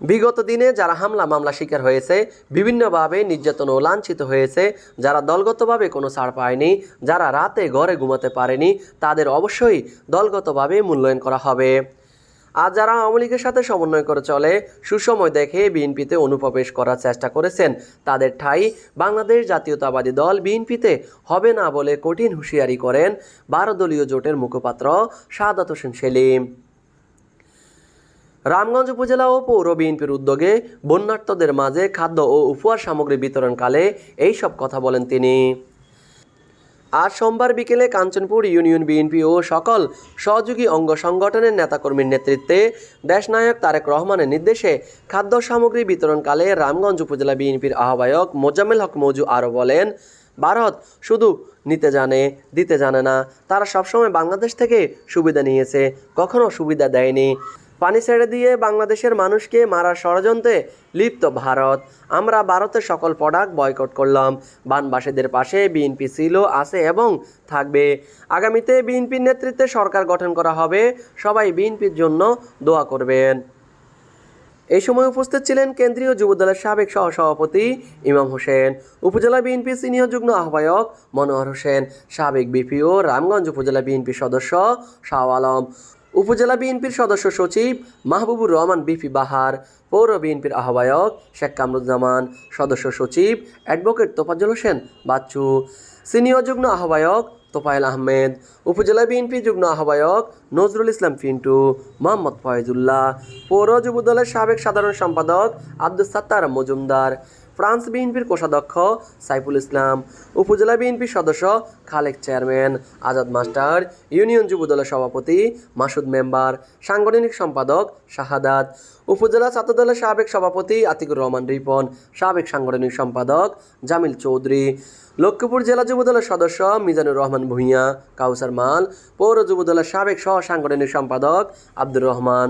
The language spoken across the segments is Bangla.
বিগত দিনে যারা হামলা মামলা শিকার হয়েছে, বিভিন্নভাবে নির্যাতন ও লাঞ্ছিত হয়েছে, যারা দলগতভাবে কোনো ছাড় পায়নি, যারা রাতে ঘরে ঘুমাতে পারেনি, তাদের অবশ্যই দলগতভাবে মূল্যায়ন করা হবে। আর যারা আওয়ামী লীগের সাথে সমন্বয় করে চলে, সুসময় দেখে বিএনপিতে অনুপ্রবেশ করার চেষ্টা করেছেন, তাদের ঠাই বাংলাদেশ জাতীয়তাবাদী দল বিএনপিতে হবে না বলে কঠিন হুঁশিয়ারি করেন বারো দলীয় জোটের মুখপাত্র সাদাত হোসেন সেলিম। রামগঞ্জ উপজেলা ও পৌর বিএনপির উদ্যোগে বন্যার্থদের মাঝে খাদ্য ও উপহার সামগ্রী বিতরণকালে এই সব কথা বলেন তিনি। আজ সোমবার বিকেলে কাঞ্চনপুর ইউনিয়ন বিএনপি ও সকল সহযোগী অঙ্গ সংগঠনের নেতাকর্মীর নেতৃত্বে দেশনায়ক তারেক রহমানের নির্দেশে খাদ্য সামগ্রী বিতরণকালে রামগঞ্জ উপজেলা বিএনপির আহ্বায়ক মোজাম্মেল হক মৌজু আরও বলেন, ভারত শুধু নিতে জানে, দিতে জানে না। তারা সবসময় বাংলাদেশ থেকে সুবিধা নিয়েছে, কখনো সুবিধা দেয়নি। পানি ছেড়ে দিয়ে বাংলাদেশের মানুষকে মারার ষড়যন্ত্রে লিপ্ত ভারত। আমরা ভারতের সকল প্রোডাক্ট বয়কট করলাম। বানবাসীদের পাশে বিএনপি ছিল, আছে এবং থাকবে। আগামীতে বিএনপির নেতৃত্বে সরকার গঠন করা হবে। সবাই বিএনপির জন্য দোয়া করবেন। এই সময় উপস্থিত ছিলেন কেন্দ্রীয় যুবদলের সাবেক সহসভাপতি ইমাম হোসেন, উপজেলা বিএনপি সিনিয়র যুগ্ম আহ্বায়ক মনোহর হোসেন, সাবেক বিপিও রামগঞ্জ উপজেলা বিএনপি সদস্য শাহ আলম। উপজেলা বিএনপির সদস্য সচিব মাহবুবুর রহমান বিপি বাহার, পৌর বিএনপির আহ্বায়ক শেখ কামরুজ্জামান, সদস্য সচিব অ্যাডভোকেট তোফাজ্জল হোসেন বাচ্চু, সিনিয়র যুগ্ম আহ্বায়ক তোফায়েল আহমেদ, উপজেলা বিএনপি যুগ্ম আহ্বায়ক নজরুল ইসলাম পিন্টু, মোহাম্মদ ফয়েজুল্লাহ, পৌর যুবদলের সাবেক সাধারণ সম্পাদক আব্দুল সাত্তার মজুমদার ফ্রান্স বিএনপির কোষাধ্যক্ষ সাইফুল ইসলাম, উপজেলা বিএনপির সদস্য Khalek chairman, Azad master, union যুবদলের সভাপতি মাসুদ মেম্বার, সাংগঠনিক সম্পাদক শাহাদাত, উপজেলা ছাত্রদলের সাবেক সভাপতি আতিকুর রহমান রিপন, সাবেক সাংগঠনিক সম্পাদক জামিল চৌধুরী, লক্ষ্মীপুর জেলা যুবদলের সদস্য মিজানুর রহমান ভূঁইয়া, কাউসার মাল, পৌর যুবদলের সাবেক সহ সাংগঠনিক সম্পাদক আব্দুর রহমান,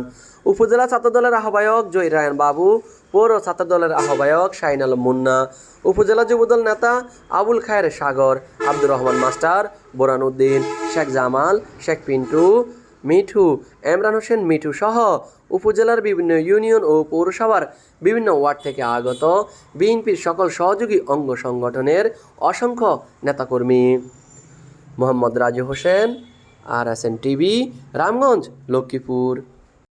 উপজেলা ছাত্রদলের আহ্বায়ক জয় রায়ন বাবু পৌর ছাত্রদলের আহ্বায়ক শাহিন আলম মুন্না, উপজেলা যুবদল নেতা আবুল খায়ের সাগর, আব্দুর রহমান মাস্টার, বোরান উদ্দিন, শেখ জামাল, শেখ পিন্টু, মিঠু এমরান হোসেন, মিঠু সহ উপজেলার বিভিন্ন ইউনিয়ন ও পৌরসভার বিভিন্ন ওয়ার্ড থেকে আগত বিএনপির সকল সহযোগী অঙ্গ সংগঠনের অসংখ্য নেতাকর্মী। Mohammad Raju Hossain, R S N TV, Ramganj, Lakshmipur.